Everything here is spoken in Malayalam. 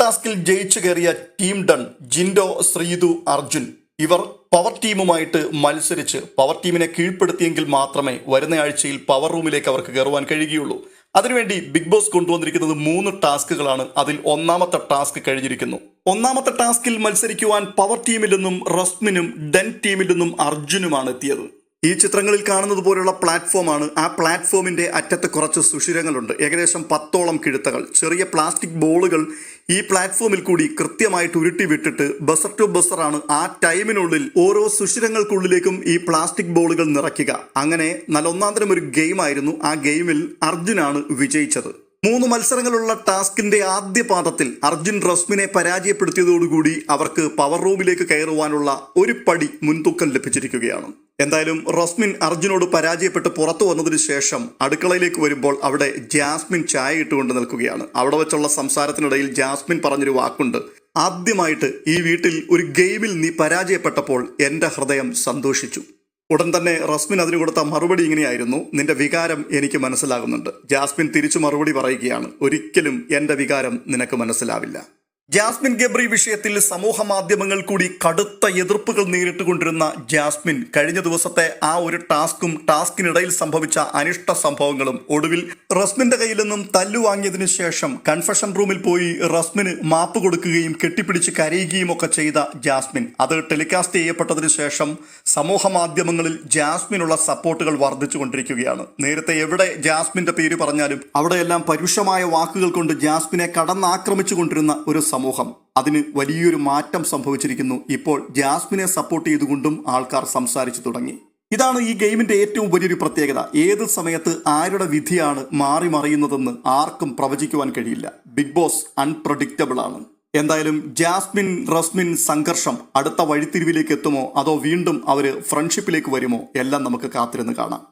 ടാസ്കിൽ ജയിച്ചു കയറിയ ടീം ഡൺ ജിൻഡോ ശ്രീതു അർജുൻ. ഇവർ പവർ ടീമുമായിട്ട് മത്സരിച്ച് പവർ ടീമിനെ കീഴ്പ്പെടുത്തിയെങ്കിൽ മാത്രമേ വരുന്ന ആഴ്ചയിൽ പവർ റൂമിലേക്ക് അവർക്ക് കയറുവാൻ കഴിയുകയുള്ളൂ. അതിനുവേണ്ടി ബിഗ് ബോസ് കൊണ്ടുവന്നിരിക്കുന്നത് മൂന്ന് ടാസ്കുകളാണ്. അതിൽ ഒന്നാമത്തെ ടാസ്ക് കഴിഞ്ഞിരിക്കുന്നു. ഒന്നാമത്തെ ടാസ്കിൽ മത്സരിക്കുവാൻ പവർ ടീമിൽ നിന്നും റസ്മിനും ഡെൻ ടീമിൽ നിന്നും അർജുനുമാണ് എത്തിയത്. ഈ ചിത്രങ്ങളിൽ കാണുന്നത് പോലുള്ള പ്ലാറ്റ്ഫോമാണ്. ആ പ്ലാറ്റ്ഫോമിന്റെ അറ്റത്ത് കുറച്ച് സുഷിരങ്ങളുണ്ട്. ഏകദേശം പത്തോളം കിഴുത്തകൾ. ചെറിയ പ്ലാസ്റ്റിക് ബോളുകൾ ഈ പ്ലാറ്റ്ഫോമിൽ കൂടി കൃത്യമായിട്ട് ഉരുട്ടി വിട്ടിട്ട് ബസർ ടു ബസറാണ് ആ ടൈമിനുള്ളിൽ ഓരോ സുഷിരങ്ങൾക്കുള്ളിലേക്കും ഈ പ്ലാസ്റ്റിക് ബോളുകൾ നിറയ്ക്കുക. അങ്ങനെ നല്ല ഒന്നാന്തരം ഒരു ഗെയിമായിരുന്നു. ആ ഗെയിമിൽ അർജുനാണ് വിജയിച്ചത്. മൂന്ന് മത്സരങ്ങളുള്ള ടാസ്കിന്റെ ആദ്യ പാദത്തിൽ അർജുൻ റസ്മിനെ പരാജയപ്പെടുത്തിയതോടുകൂടി അവർക്ക് പവർ റൂമിലേക്ക് കയറുവാനുള്ള ഒരു പടി മുൻതൂക്കം ലഭിച്ചിരിക്കുകയാണ്. എന്തായാലും റസ്മിൻ അർജുനോട് പരാജയപ്പെട്ട് പുറത്തു വന്നതിന് ശേഷം അടുക്കളയിലേക്ക് വരുമ്പോൾ അവിടെ ജാസ്മിൻ ചായ ഇട്ടുകൊണ്ട് നിൽക്കുകയാണ്. അവിടെ വെച്ചുള്ള സംസാരത്തിനിടയിൽ ജാസ്മിൻ പറഞ്ഞൊരു വാക്കുണ്ട്. ആദ്യമായിട്ട് ഈ വീട്ടിൽ ഒരു ഗെയിമിൽ നീ പരാജയപ്പെട്ടപ്പോൾ എന്റെ ഹൃദയം സന്തോഷിച്ചു. ഉടൻ തന്നെ റസ്മിൻ അതിന് കൊടുത്ത മറുപടി ഇങ്ങനെയായിരുന്നു. നിന്റെ വികാരം എനിക്ക് മനസ്സിലാകുന്നുണ്ട്. ജാസ്മിൻ തിരിച്ചു മറുപടി പറയുകയാണ്. ഒരിക്കലും എന്റെ വികാരം നിനക്ക് മനസ്സിലാവില്ല. ജാസ്മിൻ ഗബ്രി വിഷയത്തിൽ സമൂഹ മാധ്യമങ്ങൾ കൂടി കടുത്ത എതിർപ്പുകൾ നേരിട്ടുകൊണ്ടിരുന്ന ജാസ്മിൻ കഴിഞ്ഞ ദിവസത്തെ ആ ഒരു ടാസ്കും ടാസ്കിനിടയിൽ സംഭവിച്ച അനിഷ്ട സംഭവങ്ങളും ഒടുവിൽ റസ്മിന്റെ കയ്യിൽ നിന്നും തല്ലുവാങ്ങിയതിനു ശേഷം കൺഫെഷൻ റൂമിൽ പോയി റസ്മിന് മാപ്പ് കൊടുക്കുകയും കെട്ടിപ്പിടിച്ച് കരയുകയും ഒക്കെ ചെയ്ത ജാസ്മിൻ. അത് ടെലികാസ്റ്റ് ചെയ്യപ്പെട്ടതിനു ശേഷം സമൂഹ മാധ്യമങ്ങളിൽ ജാസ്മിനുള്ള സപ്പോർട്ടുകൾ വർദ്ധിച്ചുകൊണ്ടിരിക്കുകയാണ്. നേരത്തെ എവിടെ ജാസ്മിന്റെ പേര് പറഞ്ഞാലും അവിടെയെല്ലാം പരുഷമായ വാക്കുകൾ കൊണ്ട് ജാസ്മിനെ കടന്നാക്രമിച്ചുകൊണ്ടിരുന്ന ഒരു സമൂഹം. അതിന് വലിയൊരു മാറ്റം സംഭവിച്ചിരിക്കുന്നു. ഇപ്പോൾ ജാസ്മിനെ സപ്പോർട്ട് ചെയ്തുകൊണ്ടും ആൾക്കാർ സംസാരിച്ചു തുടങ്ങി. ഇതാണ് ഈ ഗെയിമിന്റെ ഏറ്റവും വലിയൊരു പ്രത്യേകത. ഏത് സമയത്ത് ആരുടെ വിധിയാണ് മാറി മറിയുന്നതെന്ന് ആർക്കും പ്രവചിക്കുവാൻ കഴിയില്ല. ബിഗ് ബോസ് അൺപ്രഡിക്റ്റബിൾ ആണ്. എന്തായാലും ജാസ്മിൻ റസ്മിൻ സംഘർഷം അടുത്ത വഴിത്തിരിവിലേക്ക് എത്തുമോ? അതോ വീണ്ടും അവർ ഫ്രണ്ട്ഷിപ്പിലേക്ക് വരുമോ? എല്ലാം നമുക്ക് കാത്തിരുന്ന് കാണാം.